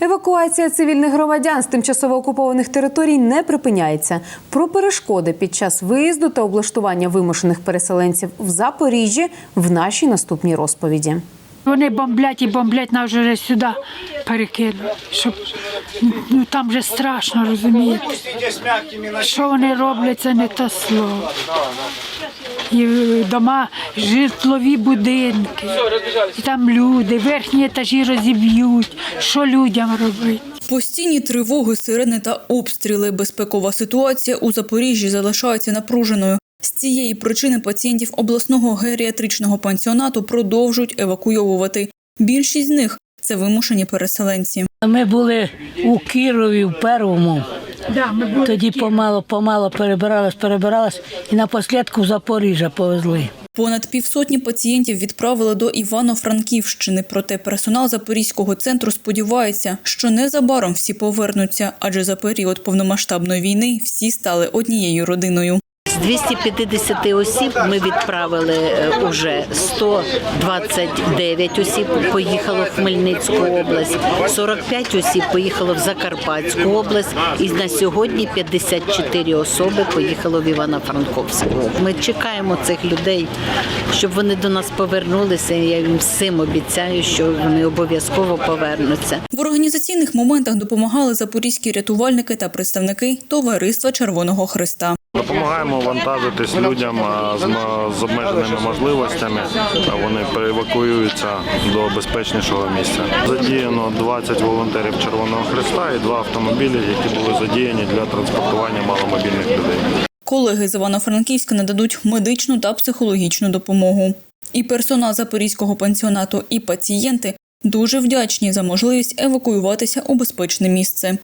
Евакуація цивільних громадян з тимчасово окупованих територій не припиняється. Про перешкоди під час виїзду та облаштування вимушених переселенців в Запоріжжі в нашій наступній розповіді. Вони бомблять і бомблять нас вже сюди перекинули. Щоб ну там вже страшно розумієте. Що вони роблять, це не те слово. І дома, житлові будинки, і там люди, верхні етажі розіб'ють. Що людям робити? Постійні тривоги, сирени та обстріли. Безпекова ситуація у Запоріжжі залишається напруженою. З цієї причини пацієнтів обласного геріатричного пансіонату продовжують евакуйовувати. Більшість з них це вимушені переселенці. Ми були у Кірові в першому. Тоді помало, помало перебиралась, перебиралась і напослідку в Запоріжжя повезли. Понад півсотні пацієнтів відправили до Івано-Франківщини. Проте персонал Запорізького центру сподівається, що незабаром всі повернуться, адже за період повномасштабної війни всі стали однією родиною. З 250 осіб ми відправили е, уже 129 осіб поїхало в Хмельницьку область, 45 осіб поїхало в Закарпатську область, і на сьогодні 54 особи поїхало в Івано-Франковську. Ми чекаємо цих людей, щоб вони до нас повернулися. Я їм всім обіцяю, що вони обов'язково повернуться. В організаційних моментах допомагали запорізькі рятувальники та представники Товариства Червоного Христа. Допомагаємо вантажитись людям з, обмеженими можливостями. Вони переевакуюються до безпечнішого місця. Задіяно 20 волонтерів Червоного Христа і два автомобілі, які були задіяні для транспортування маломобільних людей. Колеги з Івано-Франківська нададуть медичну та психологічну допомогу. І персонал запорізького пансіонату, і пацієнти дуже вдячні за можливість евакуюватися у безпечне місце.